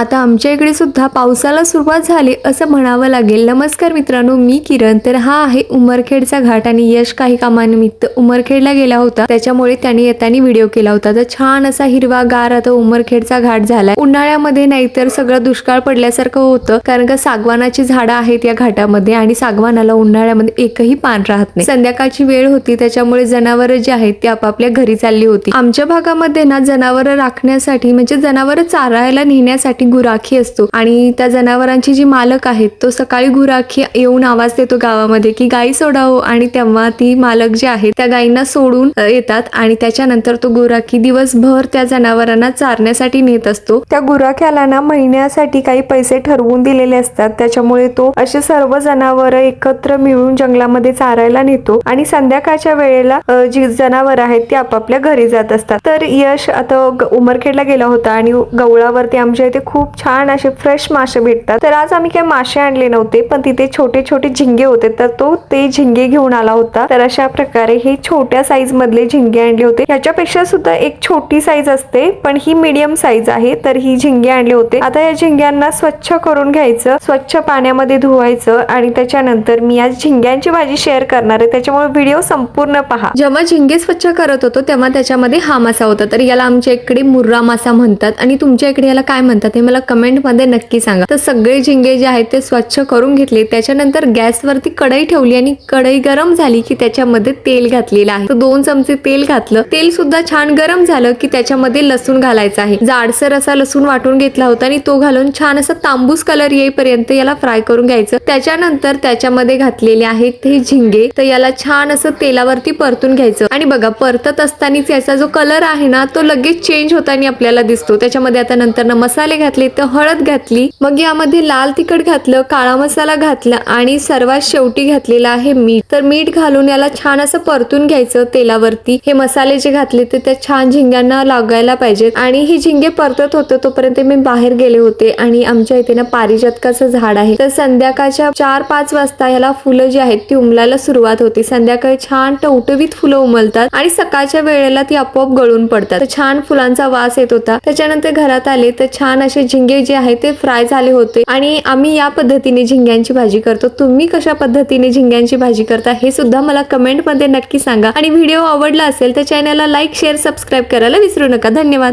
आता आमच्या इकडे सुद्धा पावसाला सुरुवात झाली असं म्हणावं लागेल. नमस्कार मित्रांनो मी किरण. तर हा आहे उमरखेडचा घाट आणि यश काही कामानिमित्त उमरखेडला गेला होता. त्याच्यामुळे त्याने येताना व्हिडिओ केला होता. तर छान असा हिरवा गार आता उमरखेडचा घाट झालाय. उन्हाळ्यामध्ये नाहीतर सगळं दुष्काळ पडल्यासारखं होतं. कारण का सागवानाची झाडं आहेत या घाटामध्ये आणि सागवानाला उन्हाळ्यामध्ये एकही पान राहत नाही. संध्याकाळची वेळ होती त्याच्यामुळे जनावरं जी आहेत ती आपापल्या घरी चालली होती. आमच्या भागामध्ये ना जनावरं राखण्यासाठी म्हणजे जनावरं चारायला नेण्यासाठी गुराखी असतो. आणि त्या जनावरांची जी मालक आहेत तो सकाळी गुराखी येऊन आवाज देतो गावामध्ये की गाई सोडावो. आणि तेव्हा ती मालक जे आहेत त्या गायींना सोडून येतात आणि त्याच्यानंतर तो गुराखी दिवसभर त्या जनावरांना चारण्यासाठी नेत असतो. त्या गुराख्याला ना महिन्यासाठी काही पैसे ठरवून दिलेले असतात. त्याच्यामुळे तो असे सर्व जनावर एकत्र मिळून जंगलामध्ये चारायला नेतो आणि संध्याकाळच्या वेळेला जी जनावर आहेत ती आपापल्या घरी जात असतात. तर यश आता ग- उमरखेडला गेला होता आणि गवळावरती आमच्या इथे खूप खूप छान असे फ्रेश मासे भेटतात. तर आज आम्ही काही मासे आणले नव्हते पण तिथे छोटे छोटे झिंगे होते तर तो ते झिंगे घेऊन आला होता. तर अशा प्रकारे हे छोट्या साईज मधले झिंगे आणले होते. ह्याच्यापेक्षा सुद्धा एक छोटी साईज असते पण ही मीडियम साईज आहे तर ही झिंगे आणले होते. आता या झिंग्यांना स्वच्छ करून घ्यायचं स्वच्छ पाण्यामध्ये धुवायचं आणि त्याच्यानंतर मी आज झिंग्यांची भाजी शेअर करणार आहे. त्याच्यामुळे व्हिडिओ संपूर्ण पहा. जेव्हा झिंगे स्वच्छ करत होतो तेव्हा त्याच्यामध्ये हा मासा होता. तर याला आमच्या इकडे मुर्रा मासा म्हणतात आणि तुमच्या इकडे याला काय म्हणतात हे मला कमेंटमध्ये नक्की सांगा. तर सगळे झिंगे जे आहेत ते स्वच्छ करून घेतले. त्याच्यानंतर गॅसवरती कढई ठेवली आणि कढई गरम झाली की त्याच्यामध्ये तेल घातलेलं आहे. तर दोन चमचे तेल घातलं. तेल सुद्धा छान गरम झालं की त्याच्यामध्ये लसूण घालायचं आहे. जाडसर असा लसूण वाटून घेतला होता आणि तो घालून छान असा तांबूस कलर येईपर्यंत याला फ्राय करून घ्यायचं. त्याच्यानंतर त्याच्यामध्ये घातलेले आहेत हे झिंगे. तर याला छान असं तेलावरती परतून घ्यायचं. आणि बघा परतत असतानाच याचा जो कलर आहे ना तो लगेच चेंज होताना आपल्याला दिसतो. त्याच्यामध्ये आता नंतर मसाले घातले तर हळद घातली मग यामध्ये लाल तिखट घातलं काळा मसाला घातला आणि सर्वात शेवटी घातलेला आहे मीठ. तर मीठ घालून याला छान असं परतून घ्यायचं तेलावरती. हे मसाले जे घातले ते त्या छान झिंग्यांना लागायला पाहिजेत. आणि ही झिंगे परतत होते तोपर्यंत मी बाहेर गेले होते आणि आमच्या इथे ना पारिजातकाचं झाड आहे. तर संध्याकाळच्या चार पाच वाजता याला फुलं जी आहेत ती उमलायला सुरुवात होती. संध्याकाळी छान टवटवीत फुलं उमलतात आणि सकाळच्या वेळेला ती आपोआप गळून पडतात. छान फुलांचा वास येत होता. त्याच्यानंतर घरात आले तर छान असे झिंगे जे आहेत ते फ्राय झाले होते. आणि आम्ही या पद्धतीने झिंग्यांची भाजी करतो. तुम्ही कशा पद्धतीने झिंग्यांची भाजी करता हे सुद्धा मला कमेंटमध्ये नक्की सांगा. आणि व्हिडिओ आवडला असेल तर चॅनलला लाईक शेअर सबस्क्राईब करायला विसरू नका. धन्यवाद.